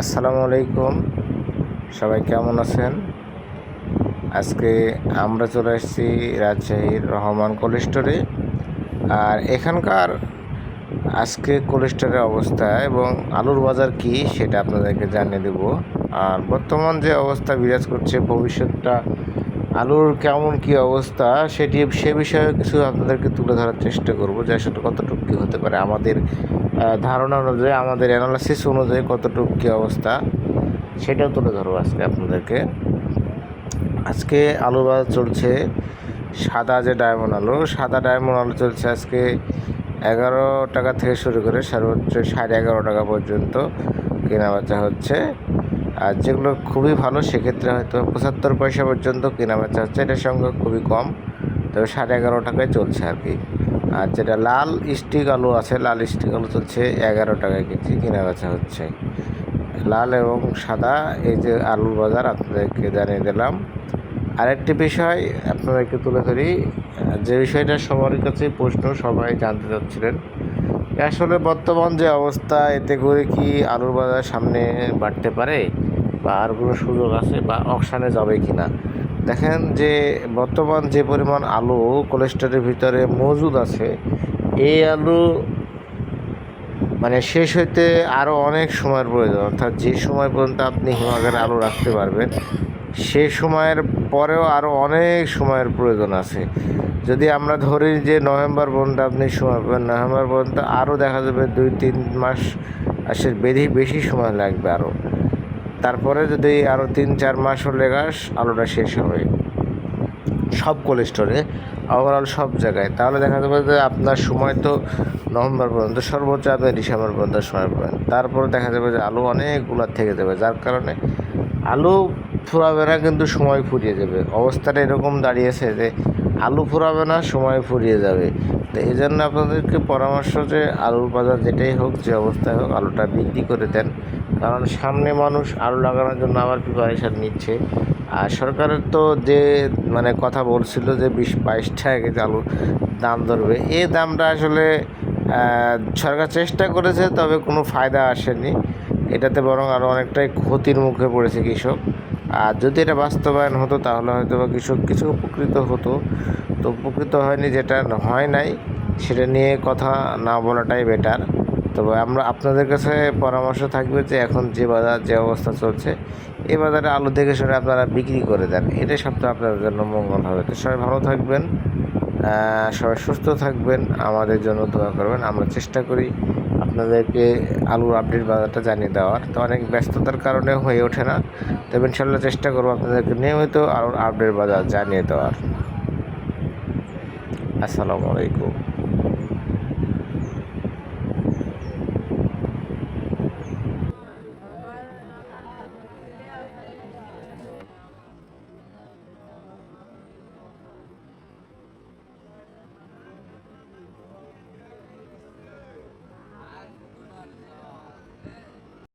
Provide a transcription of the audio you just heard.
আসসালামু আলাইকুম। সবাই কেমন আছেন? আজকে আমরা চলে এসেছি রাজশাহীর রহমান কোল্ড স্টোরে আর এখানকার আজকে কোল্ড স্টোরের অবস্থা এবং আলুর বাজার কি সেটা আপনাদেরকে জানিয়ে দেব। আর বর্তমান যে অবস্থা বিরাজ করছে, ভবিষ্যৎটা আলুর কেমন কি অবস্থা সেটি, সে বিষয়ে কিছু আপনাদেরকে তুলে ধরার চেষ্টা করব। যে আসলে কতটুকু কী হতে পারে আমাদের ধারণা অনুযায়ী, আমাদের অ্যানালাইসিস অনুযায়ী কতটুকু কী অবস্থা সেটাও তুলে ধরবো আজকে আপনাদেরকে। আজকে আলু বাজার চলছে সাদা যে ডায়মন্ড আলু, সাদা ডায়মন্ড আলু চলছে আজকে এগারো টাকা থেকে শুরু করে সর্বোচ্চ সাড়ে এগারো টাকা পর্যন্ত কেনা বেচা হচ্ছে। আর যেগুলো খুবই ভালো, সেক্ষেত্রে হয়তো পঁচাত্তর পয়সা পর্যন্ত কেনা বেচা হচ্ছে। এটার সঙ্গে খুবই কম তবে সাড়ে এগারো টাকায় চলছে আর কি। আর যেটা লাল স্টিক আলু আছে, লাল স্টিক আলু চলছে এগারো টাকায় কেজি কেনা বেচা হচ্ছে। লাল এবং সাদা, এই যে আলুর বাজার, আপনাদেরকে জানিয়ে দিলাম। আরেকটি বিষয় আপনাদেরকে তুলে ধরি, যে বিষয়টা সবার কাছে প্রশ্ন, সবাই জানতে চাচ্ছিলেন। আসলে বর্তমান যে অবস্থা, এতে করে কি আলুর বাজার সামনে বাড়তে পারে? বা আর কোনো সুযোগ আছে বা অকশানে যাবে কি না দেখেন যে বর্তমান যে পরিমাণ আলু কোলেস্টোরের ভিতরে মজুদ আছে, এই আলু মানে শেষ হইতে আরও অনেক সময়ের প্রয়োজন। অর্থাৎ যে সময় পর্যন্ত আপনি হিমাগারে আলু রাখতে পারবেন, সে সময়ের পরেও আরও অনেক সময়ের প্রয়োজন আছে। যদি আমরা ধরি যে নভেম্বর পর্যন্ত আপনি সময় পাবেন, নভেম্বর পর্যন্ত আরও দেখা যাবে দুই, তিন মাস আসে বেশি বেশি সময় লাগবে আরও তারপরে যদি আরও তিন, চার মাস হলে গাস, আলুটা শেষ হবে। সব কোল্ড স্টোরে ওভারঅল সব জায়গায়। তাহলে দেখা যাবে যে আপনার সময় তো নভেম্বর পর্যন্ত, সর্বোচ্চ আপনি ডিসেম্বর পর্যন্ত সময় পাবেন। তারপরে দেখা যাবে যে আলু অনেকগুলো থেকে যাবে, যার কারণে আলু ফুরাবে না কিন্তু সময় ফুরিয়ে যাবে। অবস্থাটা এরকম দাঁড়িয়েছে যে আলু ফুরাবে না সময় ফুরিয়ে যাবে। তো এই জন্য আপনাদেরকে পরামর্শ যে আলুর বাজার যেটাই হোক, যে অবস্থায় হোক, আলুটা বিক্রি করে দেন। কারণ সামনে মানুষ আলু লাগানোর জন্য আবার প্রিপারেশান নিচ্ছে। আর সরকারের তো যে মানে কথা বলছিল যে বিশ বাইশ টাকা কেজি আলুর দাম ধরবে এই দামটা আসলে সরকার চেষ্টা করেছে, তবে কোনো ফায়দা আসেনি। এটাতে বরং আরও অনেকটাই ক্ষতির মুখে পড়েছে কৃষক। আর যদি এটা বাস্তবায়ন হতো, তাহলে হয়তো বা কৃষক কিছু উপকৃত হতো। তো উপকৃত হয়নি যেটা হয় নাই, সেটা নিয়ে কথা না বলাটাই বেটার তবে আমরা আপনাদের কাছে পরামর্শ থাকবে যে এখন যে বাজার, যে অবস্থা চলছে, এই বাজারে আলু দেখে শুনে আপনারা বিক্রি করে দেন। এটাই সবচেয়ে আপনাদের জন্য মঙ্গল হবে। তো সবাই ভালো থাকবেন সবাই সুস্থ থাকবেন। আমাদের জন্য দোয়া করবেন। আমরা চেষ্টা করি আপনাদেরকে আলুর আপডেট বাজারটা জানিয়ে দেওয়ার। তো অনেক ব্যস্ততার কারণে হয়ে ওঠে না। তবে ইনশাল্লাহ চেষ্টা করব আপনাদেরকে নিয়মিত আলুর আপডেট বাজার জানিয়ে দেওয়ার। আসসালামু আলাইকুম।